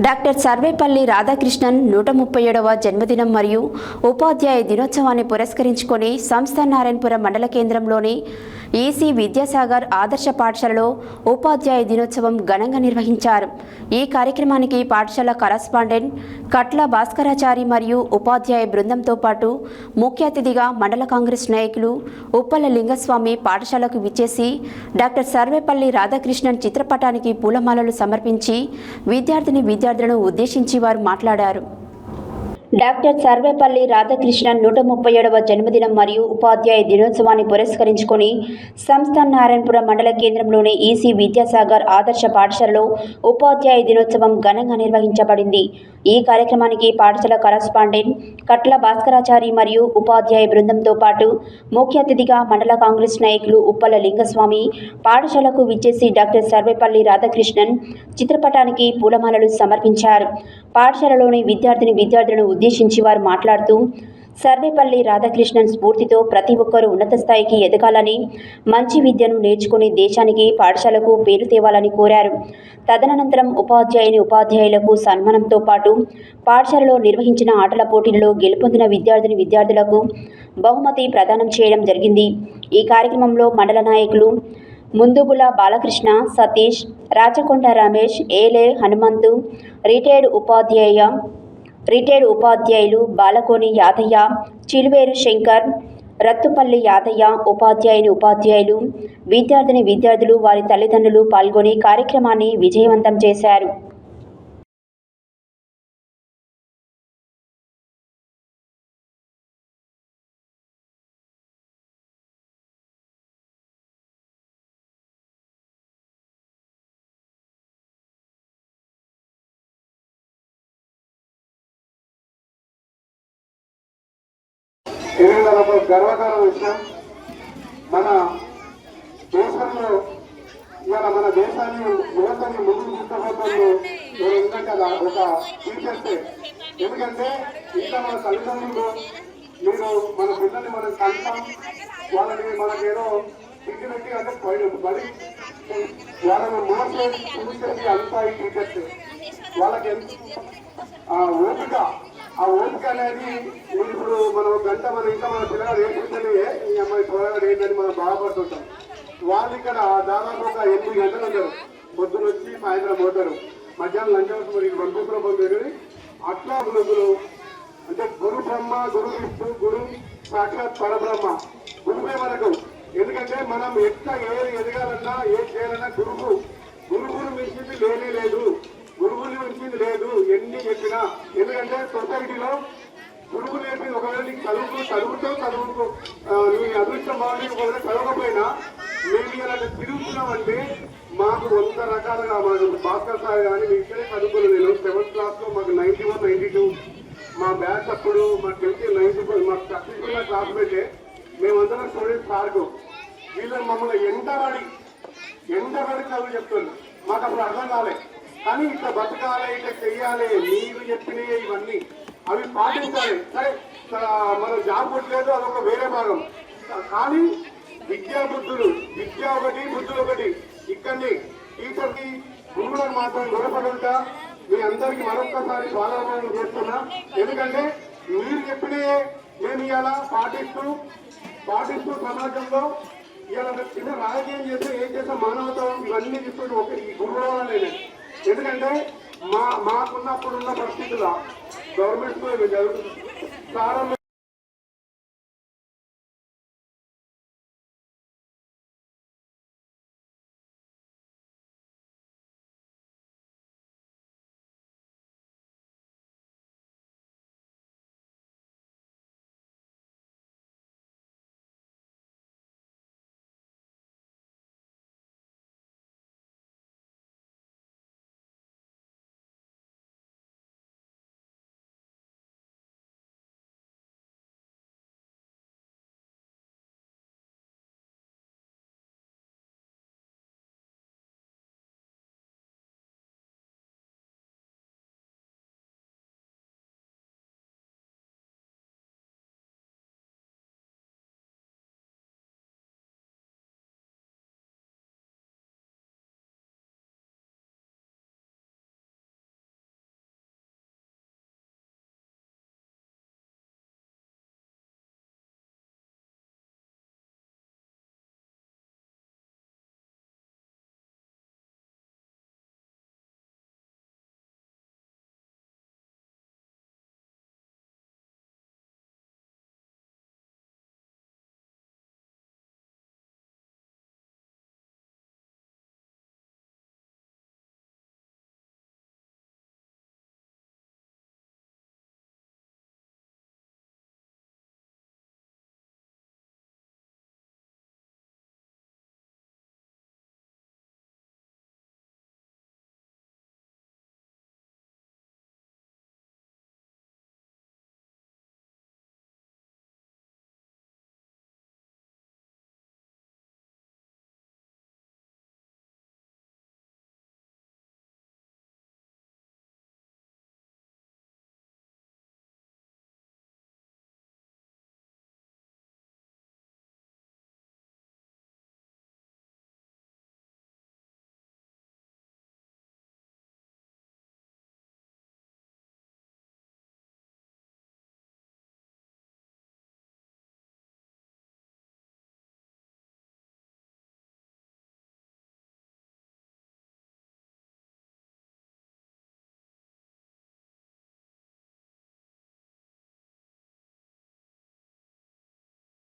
Doctor Sarvepalli Radhakrishnan నూట ముప్పై ఏడవ జన్మదినం మరియు ఉపాధ్యాయ దినోత్సవాన్ని పురస్కరించుకొని సంస్థ నారాయణపురం మండల కేంద్రంలోని ఈసీ విద్యాసాగర్ ఆదర్శ పాఠశాలలో ఉపాధ్యాయ దినోత్సవం ఘనంగా నిర్వహించారు. ఈ కార్యక్రమానికి పాఠశాల కరస్పాండెంట్ కట్ల భాస్కరాచారి మరియు ఉపాధ్యాయ బృందంతో పాటు ముఖ్య అతిథిగా మండల కాంగ్రెస్ నాయకులు ఉప్పల లింగస్వామి పాఠశాలకు విచ్చేసి డాక్టర్ సర్వేపల్లి రాధాకృష్ణన్ చిత్రపటానికి పూలమాలలు సమర్పించి విద్యార్థిని విద్యార్థులను ఉద్దేశించి వారు మాట్లాడారు. డాక్టర్ సర్వేపల్లి రాధాకృష్ణన్ నూట ముప్పై ఏడవ జన్మదినం మరియు ఉపాధ్యాయ దినోత్సవాన్ని పురస్కరించుకొని సంస్థ నారాయణపురం మండల కేంద్రంలోని ఈసీ విద్యాసాగర్ ఆదర్శ పాఠశాలలో ఉపాధ్యాయ దినోత్సవం ఘనంగా నిర్వహించబడింది. ఈ కార్యక్రమానికి పాఠశాల కరస్పాండెంట్ కట్ల భాస్కరాచారి మరియు ఉపాధ్యాయ బృందంతో పాటు ముఖ్య అతిథిగా మండల కాంగ్రెస్ నాయకులు ఉప్పల లింగస్వామి పాఠశాలకు విచ్చేసి డాక్టర్ సర్వేపల్లి రాధాకృష్ణన్ చిత్రపటానికి పూలమాలలు సమర్పించారు. పాఠశాలలోని విద్యార్థిని విద్యార్థులను ఉద్దేశించి వారు మాట్లాడుతూ సర్వేపల్లి రాధాకృష్ణన్ స్ఫూర్తితో ప్రతి ఒక్కరూ ఉన్నత స్థాయికి ఎదగాలని మంచి విద్యను నేర్చుకుని దేశానికి పాఠశాలకు పేరు తేవాలని కోరారు. తదనంతరం ఉపాధ్యాయుని ఉపాధ్యాయులకు సన్మానంతో పాటు పాఠశాలలో నిర్వహించిన ఆటల పోటీలలో గెలుపొందిన విద్యార్థిని విద్యార్థులకు బహుమతి ప్రదానం చేయడం జరిగింది. ఈ కార్యక్రమంలో మండల నాయకులు ముందుగుల బాలకృష్ణ సతీష్ రాచకొండ రమేష్ ఏలే హనుమంతు రిటైర్డ్ ఉపాధ్యాయ రిటైర్డ్ ఉపాధ్యాయులు బాలకోని యాదయ్య చిలువేరు శంకర్ రత్తుపల్లి యాదయ్య ఉపాధ్యాయుని ఉపాధ్యాయులు విద్యార్థిని విద్యార్థులు వారి తల్లిదండ్రులు పాల్గొని కార్యక్రమాన్ని విజయవంతం చేశారు. ఎనిమిది రూపాయలు గర్వకార విషయం మన దేశంలో ఇవాళ మన దేశాన్ని యువతని ముందుకు తీసుకుపోతాను ఎందుకంటే ఇంకా ఒక టీచర్సే ఎందుకంటే ఇంకా మన తల్లిదండ్రులు మీరు మన పిల్లల్ని మనం కంటాం వాళ్ళని మనకేదో దిగ్గు పెట్టి అంటే పడి బడి వాళ్ళని మోసే చూసేది అంతా ఈ టీచర్స్ వాళ్ళకి ఎంత ఓపిక ఆ ఓపిక అనేది ఇప్పుడు మనం గంట మనం ఇంకా మన పిల్లలు ఏంటంటే ఈ అమ్మాయి త్వరగా ఏంటని మనం బాధపడుతుంటాం. వాళ్ళు ఇక్కడ దాదాపు ఒక ఎనిమిది గంటలు ఉంటారు పొద్దున వచ్చి సాయంత్రం పోతారు. మధ్యాహ్నం లంచ్ అవసరం మరి బంధువులు పొందారు అట్లా గురువులు అంటే గురు బ్రహ్మ గురు విష్ణు గురు సాక్షాత్ పరబ్రహ్మ. గురువే మనకు. ఎందుకంటే మనం ఎట్లా ఏది ఎదగాలన్నా ఏ చేయాలన్నా గురువు. గురువును మించింది లేనే లేదు. గురువుని లేదు. ఎన్ని చెప్పినా ఎందుకంటే సొసైటీలో గురువు నేర్పింది ఒకవేళ నీకు చదువుకు చదువుతో చదువుకు నీ అదృష్టం బాగుంది ఒకవేళ చదవకపోయినా మేము ఇలా తిరుగుతున్నామంటే మాకు వంద రకాలుగా మాకు భాస్కర్ సార్ కానీ మీ ఇక్కడే చదువుకున్నాను నేను సెవెంత్ క్లాస్లో మాకు నైన్టీ వన్ నైన్టీ టూ మా బ్యాచ్ అప్పుడు మాకు ట్వంటీ నైన్టీ ఫోర్ మాకు సక్సెస్ఫుల్ క్లాస్ పెట్టే మేమందరం స్టూడెంట్స్ సార్కు. వీళ్ళు మమ్మల్ని ఎంతబడి ఎంతబడి చదువు చెప్తున్నారు? మాకు అప్పుడు అర్థం కాలేదు కానీ ఇట్లా బతకాలి ఇట్లా చెయ్యాలి మీరు చెప్పినవి ఇవన్నీ. అవి పాటించాలి. సరే ఆ, మనం జాబ్ కొట్టలేదు అదొక వేరే భాగం. కానీ విద్యా బుద్ధులు విద్య ఒకటి బుద్ధులు ఒకటి. ఇక్కడిని టీచర్కి గురువులను మాత్రం గొడవపడుంటా మీ అందరికీ మరొక్కసారి స్వాగతం చేస్తున్నా. ఎందుకంటే మీరు చెప్పినయే నేను ఇలా పాటిస్తూ పాటిస్తూ సమాజంలో ఇలా చిన్న రాజకీయం చేస్తే ఏం చేస్తే? మానవత్వం ఇవన్నీ తీసుకుని ఒక ఈ గురువులనే ఎందుకంటే మా మాకున్నప్పుడున్న పరిస్థితుల గవర్నమెంట్ స్కూల్ జరుగుతుంది. ప్రారంభ